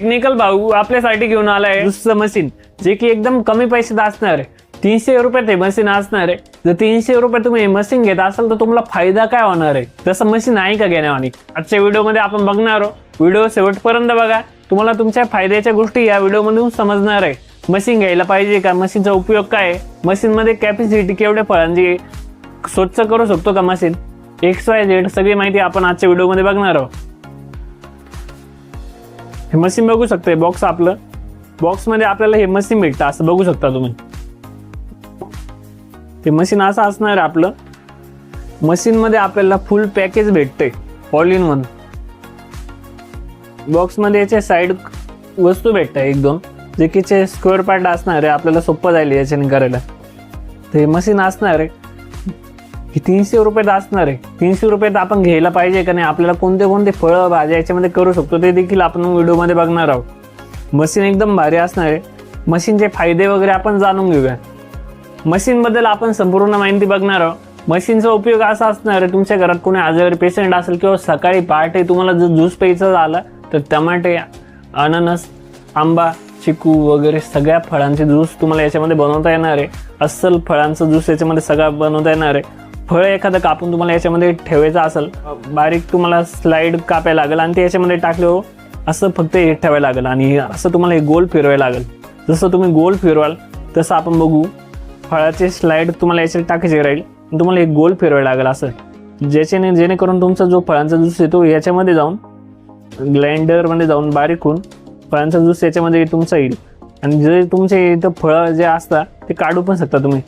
Technical भाऊ आपल्यासाठी घेऊन आलाय. दुसरं मशीन जे की एकदम कमी पैशात असणार आहे. तीनशे रुपयात हे मशीन असणार आहे. जर तीनशे रुपये तुम्ही हे मशीन घेत असाल तर तुम्हाला फायदा काय होणार आहे? तसं मशीन आहे का घेण्यावानी? आजच्या व्हिडिओमध्ये आपण बघणार आहोत. व्हिडिओ शेवटपर्यंत बघा. तुम्हाला तुमच्या फायद्याच्या गोष्टी या व्हिडिओमधून समजणार आहे. मशीन घ्यायला पाहिजे का? मशीनचा उपयोग काय आहे? मशीनमध्ये कॅपॅसिटी केवढ्या फळांची स्वच्छ करू शकतो का मशीन एक्स वाय झेड सगळी माहिती आपण आजच्या व्हिडिओमध्ये बघणार आहोत. हे मशीन बघू शकता बॉक्स आपलं. बॉक्समध्ये आपल्याला हे मशीन भेटतं असं बघू शकता तुम्ही. ते मशीन असं असणार आहे आपलं. मशीनमध्ये आपल्याला फुल पॅकेज भेटतंय ऑल इन वन बॉक्समध्ये याच्या साईड वस्तू भेटतात एक दोन जे की स्क्वेअर पार्ट असणार आहे आपल्याला सोपं जाईल याच्याने करायला. ते मशीन असणार आहे. की तीनशे रुपयात असणार आहे. तीनशे रुपयात आपण घ्यायला पाहिजे का नाही आपल्याला कोणते कोणते फळं भाज्या याच्यामध्ये करू शकतो ते देखील आपण व्हिडिओमध्ये बघणार आहोत. मशीन एकदम भारी असणार आहे. मशीनचे फायदे वगैरे आपण जाणून घेऊया. मशीनबद्दल आपण संपूर्ण माहिती बघणार आहोत. मशीनचा उपयोग असा असणार आहे तुमच्या घरात कोणी आजारी पेशंट असेल किंवा सकाळी पहाटे तुम्हाला जर ज्यूस प्यायचं झालं तर टमाटे अननस आंबा चिकू वगैरे सगळ्या फळांचे ज्यूस तुम्हाला याच्यामध्ये बनवता येणार आहे. अस्सल फळांचं ज्यूस याच्यामध्ये सगळा बनवता येणार आहे. फळ एखादं कापून तुम्हाला याच्यामध्ये ठेवायचं असेल बारीक तुम्हाला स्लाइड कापायला लागेल आणि ते याच्यामध्ये टाकलं असं फक्त हे ठेवायला लागेल आणि असं तुम्हाला हे गोल फिरवायला लागेल. जसं तुम्ही गोल फिरवाल तसं आपण बघू फळाचे स्लाइड तुम्हाला याच्यात टाकायचे राहील आणि तुम्हाला एक गोल फिरवायला लागेल असं. ज्याच्याने जेणेकरून तुमचा जो फळांचा ज्यूस येतो याच्यामध्ये जाऊन ग्लाइंडरमध्ये जाऊन बारीक होऊन फळांचा ज्यूस याच्यामध्ये तुमचा येईल. आणि जे तुमचे इथं फळं जे असतात ते काढू पण शकता तुम्ही.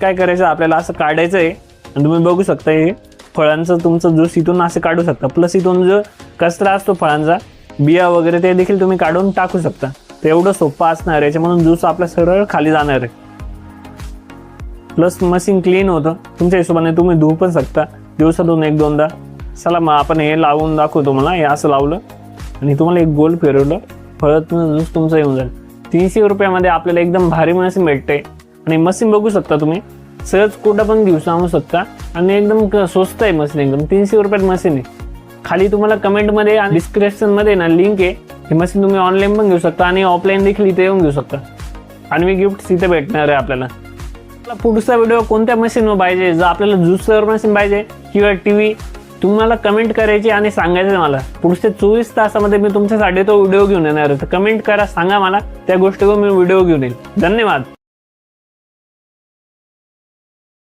काय करायचं? आपल्याला असं काढायचं आहे आणि तुम्ही बघू शकता हे फळांचं तुमचं ज्यूस इथून असं काढू शकता. प्लस इथून जो कचरा असतो फळांचा बिया वगैरे ते देखील तुम्ही काढून टाकू शकता. ते एवढं सोपं असणार आहे. याच्यामधून ज्यूस आपला सरळ खाली जाणार आहे. प्लस मशीन क्लीन होतं. तुमच्या हिशोबाने तुम्ही धुवू पण शकता. दिवसातून एक दोनदा. चला मग आपण हे लावून दाखवू तुम्हाला. हे असं लावलं. आणि तुम्हाला एक गोल फिरवलं फळत ज्यूस तुमचं येऊन जाईल. तीनशे रुपयामध्ये आपल्याला एकदम भारी मशीन भेटते आणि मशीन बघू शकता तुम्ही. सहज कुठं पण घेऊ सांगू शकता. आणि एकदम स्वस्त आहे मशीन एकदम तीनशे रुपयात मशीन आहे. खाली तुम्हाला कमेंटमध्ये आणि डिस्क्रिप्शनमध्ये ना लिंक आहे. ही मशीन तुम्ही ऑनलाईन पण घेऊ शकता आणि ऑफलाईन देखील इथे येऊन घेऊ शकता. आणि मी गिफ्ट इथे भेटणार आहे आपल्याला. आपला पुढचा व्हिडिओ कोणत्या मशीनवर पाहिजे? जर आपल्याला ज्युसर मशीन पाहिजे किंवा टी व्ही तुम्हाला कमेंट करायची आणि सांगायचं आहे मला. पुढच्या चोवीस तासामध्ये मी तुमच्यासाठी तो व्हिडिओ घेऊन येणार आहे. तर कमेंट करा सांगा मला. त्या गोष्टीवर मी व्हिडिओ घेऊन येईल. धन्यवाद.